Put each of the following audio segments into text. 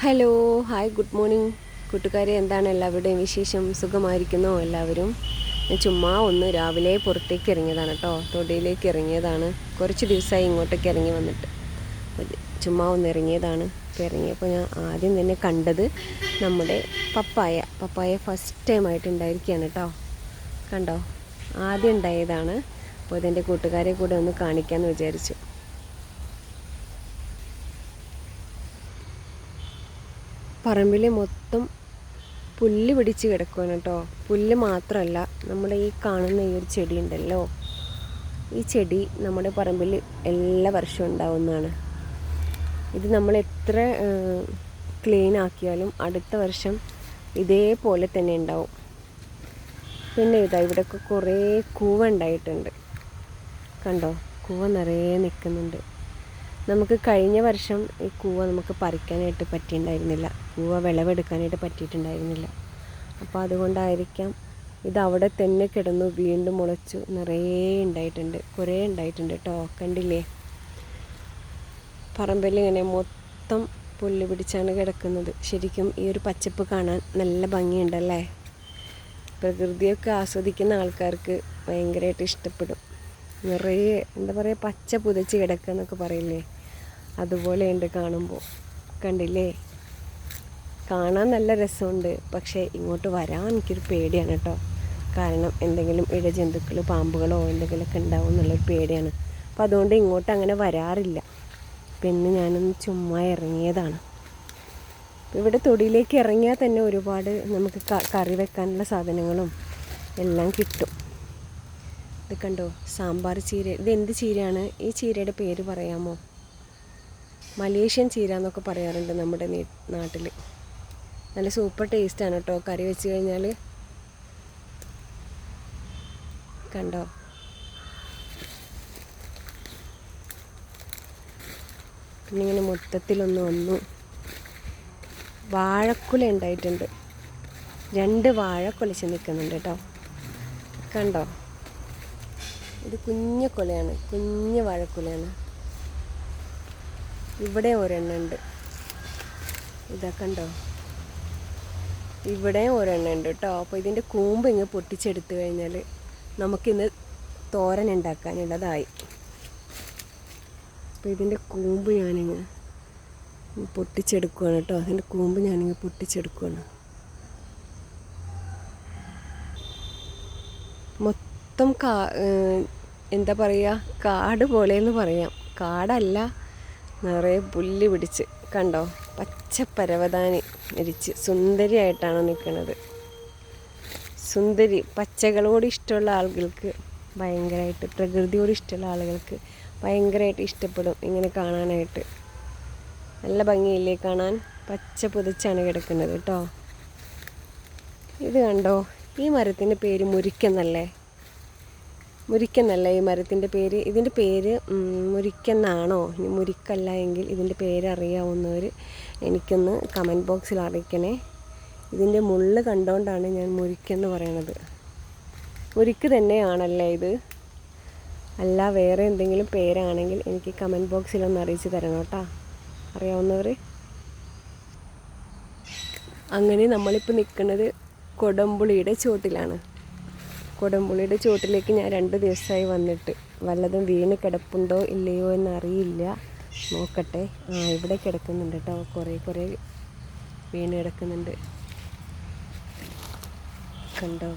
Hello hi good morning. കൂട്ടുകാരെ എന്താണ് എല്ലാവരുടെയും വിശേഷം? സുഖമായിരിക്കുന്നു എല്ലാവരും? ചുമ്മാ ഒന്ന് രാവിലെ പുറത്തേക്ക് ഇറങ്ങിയതാണ് കേട്ടോ. തൊടിയിലേക്ക് ഇറങ്ങിയതാണ്. കുറച്ച് ദിവസമായി ഇങ്ങോട്ടേക്ക് ഇറങ്ങി വന്നിട്ട്. ചുമ്മാ ഒന്ന് ഇറങ്ങിയതാണ്. ഇപ്പോൾ ഇറങ്ങിയപ്പോൾ ഞാൻ ആദ്യം തന്നെ കണ്ടത് നമ്മുടെ പപ്പായ. പപ്പായ ഫസ്റ്റ് ടൈം ആയിട്ട് ഉണ്ടായിരിക്കുകയാണ് കേട്ടോ. കണ്ടോ? ആദ്യം ഉണ്ടായതാണ്. അപ്പോൾ ഇതെന്റെ കൂട്ടുകാരെ കൂടെ ഒന്ന് കാണിക്കാമെന്ന് വിചാരിച്ചു. പറമ്പിൽ മൊത്തം പുല്ല് പിടിച്ച് കിടക്കുകയാണ് കേട്ടോ. പുല്ല് മാത്രമല്ല നമ്മുടെ ഈ കാണുന്ന ഈ ഒരു ചെടി ഉണ്ടല്ലോ. ഈ ചെടി നമ്മുടെ പറമ്പിൽ എല്ലാ വർഷവും ഉണ്ടാവുന്നതാണ്. ഇത് നമ്മൾ എത്ര ക്ലീൻ ആക്കിയാലും അടുത്ത വർഷം ഇതേപോലെ തന്നെ ഉണ്ടാവും. പിന്നെ ഇതാ ഇവിടെയൊക്കെ കുറേ കൂവ ഉണ്ടായിട്ടുണ്ട്. കണ്ടോ? കൂവ നിറയെ നിൽക്കുന്നുണ്ട്. നമുക്ക് കഴിഞ്ഞ വർഷം ഈ കൂവ നമുക്ക് പറിക്കാനായിട്ട് പറ്റിയിട്ടുണ്ടായിരുന്നില്ല. കൂവ വിളവെടുക്കാനായിട്ട് പറ്റിയിട്ടുണ്ടായിരുന്നില്ല. അപ്പോൾ അതുകൊണ്ടായിരിക്കാം ഇത് അവിടെ തന്നെ കിടന്നു വീണ്ടും മുളച്ചു നിറയെ ഉണ്ടായിട്ടുണ്ട്. കുറേ ഉണ്ടായിട്ടുണ്ട് കേട്ടോ. കണ്ടില്ലേ? പറമ്പിൽ ഇങ്ങനെ മൊത്തം പുല്ല് പിടിച്ചാണ് കിടക്കുന്നത്. ശരിക്കും ഈ ഒരു പച്ചപ്പ് കാണാൻ നല്ല ഭംഗിയുണ്ടല്ലേ പ്രകൃതിയൊക്കെ ആസ്വദിക്കുന്ന ആൾക്കാർക്ക് ഭയങ്കരമായിട്ട് ഇഷ്ടപ്പെടും. നിറയെ എന്താ പറയുക പച്ച പുതച്ച് കിടക്കുക എന്നൊക്കെ പറയില്ലേ? അതുപോലെയുണ്ട് കാണുമ്പോൾ കണ്ടില്ലേ? കാണാൻ നല്ല രസമുണ്ട്. പക്ഷേ ഇങ്ങോട്ട് വരാൻ എനിക്കൊരു പേടിയാണ് കേട്ടോ. കാരണം എന്തെങ്കിലും ഇഴജന്തുക്കൾ പാമ്പുകളോ എന്തെങ്കിലുമൊക്കെ ഉണ്ടാവും എന്നുള്ളൊരു പേടിയാണ്. അപ്പം അതുകൊണ്ട് ഇങ്ങോട്ട് അങ്ങനെ വരാറില്ല. പിന്നെ ഞാനൊന്ന് ചുമ്മാ ഇറങ്ങിയതാണ്. ഇവിടെ തൊടിയിലേക്ക് ഇറങ്ങിയാൽ തന്നെ ഒരുപാട് നമുക്ക് കറി വെക്കാനുള്ള സാധനങ്ങളും എല്ലാം കിട്ടും. ഇത് കണ്ടോ? സാമ്പാർ ചീര. ഇത് എന്ത് ചീരയാണ്? ഈ ചീരയുടെ പേര് പറയാമോ? മലേഷ്യൻ ചീര എന്നൊക്കെ പറയാറുണ്ട് നമ്മുടെ നാട്ടിൽ. നല്ല സൂപ്പർ ടേസ്റ്റാണ് കേട്ടോ കറി വെച്ച് കഴിഞ്ഞാൽ കണ്ടോ? പിന്നെ ഇങ്ങനെ മൊത്തത്തിലൊന്ന് വന്നു. വാഴക്കുല ഉണ്ടായിട്ടുണ്ട്. രണ്ട് വാഴ നിൽക്കുന്നുണ്ട് കേട്ടോ കണ്ടോ? ഇത് കുഞ്ഞു കുലയാണ്. കുഞ്ഞു വാഴക്കുലയാണ്. ഇവിടെ ഒരെണ്ണുണ്ട്. ഇതാ കണ്ടോ? ഇവിടെ ഒരെണ്ണം ഉണ്ട് കേട്ടോ അപ്പോൾ ഇതിന്റെ കൂമ്പ് ഇങ്ങ് പൊട്ടിച്ചെടുത്തു കഴിഞ്ഞാൽ നമുക്കിന്ന് തോരൻ ഉണ്ടാക്കാനുള്ളതായി അപ്പോൾ ഇതിന്റെ കൂമ്പ് ഞാനിങ്ങ് പൊട്ടിച്ചെടുക്കുകയാണ് കേട്ടോ അതിന്റെ കൂമ്പ് ഞാനിങ്ങ് പൊട്ടിച്ചെടുക്കുകയാണ് മൊത്തം കാ എന്താ പറയുക കാട് പോലെയെന്ന് പറയാം. കാടല്ല നിറയെ പുല്ല് പിടിച്ച്. കണ്ടോ? പച്ച പരവതാനി മരിച്ച് സുന്ദരിയായിട്ടാണ് നിൽക്കുന്നത് സുന്ദരി പച്ചകളോട് ഇഷ്ടമുള്ള ആളുകൾക്ക് ഭയങ്കരമായിട്ട് പ്രകൃതിയോട് ഇഷ്ടമുള്ള ആളുകൾക്ക് ഭയങ്കരമായിട്ട് ഇഷ്ടപ്പെടും ഇങ്ങനെ കാണാനായിട്ട്. നല്ല ഭംഗിയില്ലേ കാണാൻ? പച്ച പുതച്ചാണ് കിടക്കുന്നത് കേട്ടോ. ഇത് കണ്ടോ? ഈ മരത്തിന്റെ പേര് മുരിക്കെന്നല്ലേ മുരിക്കെന്നല്ല ഈ മരത്തിന്റെ പേര്. ഇതിന്റെ പേര് മുരിക്കെന്നാണോ? ഇനി മുരിക്കല്ല എങ്കിൽ ഇതിന്റെ പേര് അറിയാവുന്നവർ എനിക്കൊന്ന് കമന്റ് ബോക്സിൽ അറിയിക്കണേ. ഇതിന്റെ മുള്ള് കണ്ടുകൊണ്ടാണ് ഞാൻ മുരിക്കെന്ന് പറയണത്. മുരിക്ക് തന്നെയാണല്ലേ ഇത്? അല്ല വേറെ എന്തെങ്കിലും പേരാണെങ്കിൽ എനിക്ക് കമന്റ് ബോക്സിൽ ഒന്ന് അറിയിച്ച് തരണം കേട്ടോ. അറിയാവുന്നവർ? അങ്ങനെ നമ്മളിപ്പോൾ നിൽക്കുന്നത് കൊടമ്പുളിയുടെ ചോട്ടിലാണ്. കൊടമ്പുളിയുടെ ചുവട്ടിലേക്ക് ഞാൻ രണ്ട് ദിവസമായി വന്നിട്ട് വല്ലതും വീണ് കിടപ്പുണ്ടോ ഇല്ലയോ എന്നറിയില്ല. നോക്കട്ടെ. ആ ഇവിടെ കിടക്കുന്നുണ്ട് കേട്ടോ. കുറേ കുറേ വീണ് കിടക്കുന്നുണ്ട്. കണ്ടോ?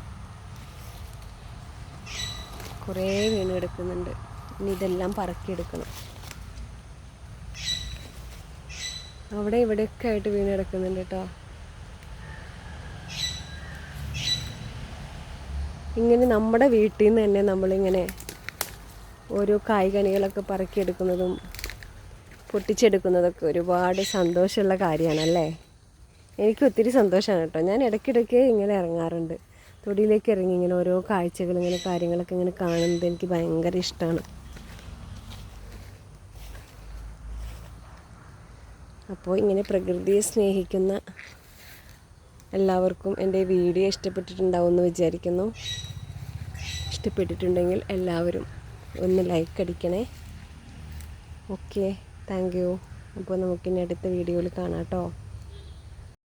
കുറേ വീണ് കിടക്കുന്നുണ്ട്. ഇനി ഇതെല്ലാം പറക്കിയെടുക്കണം അവിടെ ഇവിടെയൊക്കെ ആയിട്ട് വീണ് കിടക്കുന്നുണ്ട് കേട്ടോ. ഇങ്ങനെ നമ്മുടെ വീട്ടിൽ നിന്ന് തന്നെ നമ്മളിങ്ങനെ ഓരോ കായ്കനികളൊക്കെ പറക്കിയെടുക്കുന്നതും പൊട്ടിച്ചെടുക്കുന്നതൊക്കെ ഒരുപാട് സന്തോഷമുള്ള കാര്യമാണല്ലേ? എനിക്ക് ഒത്തിരി സന്തോഷമാണ് കേട്ടോ. ഞാൻ ഇടയ്ക്കിടയ്ക്ക് ഇങ്ങനെ ഇറങ്ങാറുണ്ട്. തൊടിയിലേക്ക് ഇറങ്ങി ഇങ്ങനെ ഓരോ കാഴ്ചകൾ ഇങ്ങനെ കാര്യങ്ങളൊക്കെ ഇങ്ങനെ കാണുന്നത് എനിക്ക് ഭയങ്കര ഇഷ്ടമാണ്. അപ്പോൾ ഇങ്ങനെ പ്രകൃതിയെ സ്നേഹിക്കുന്ന എല്ലാവർക്കും എന്റെ വീഡിയോ ഇഷ്ടപ്പെട്ടിട്ടുണ്ടാവുമെന്ന് വിചാരിക്കുന്നു. ഇഷ്ടപ്പെട്ടിട്ടുണ്ടെങ്കിൽ എല്ലാവരും ഒന്ന് ലൈക്ക് അടിക്കണേ. ഓക്കെ താങ്ക് യു അപ്പോൾ നമുക്കിനി അടുത്ത വീഡിയോയിൽ കാണാം കേട്ടോ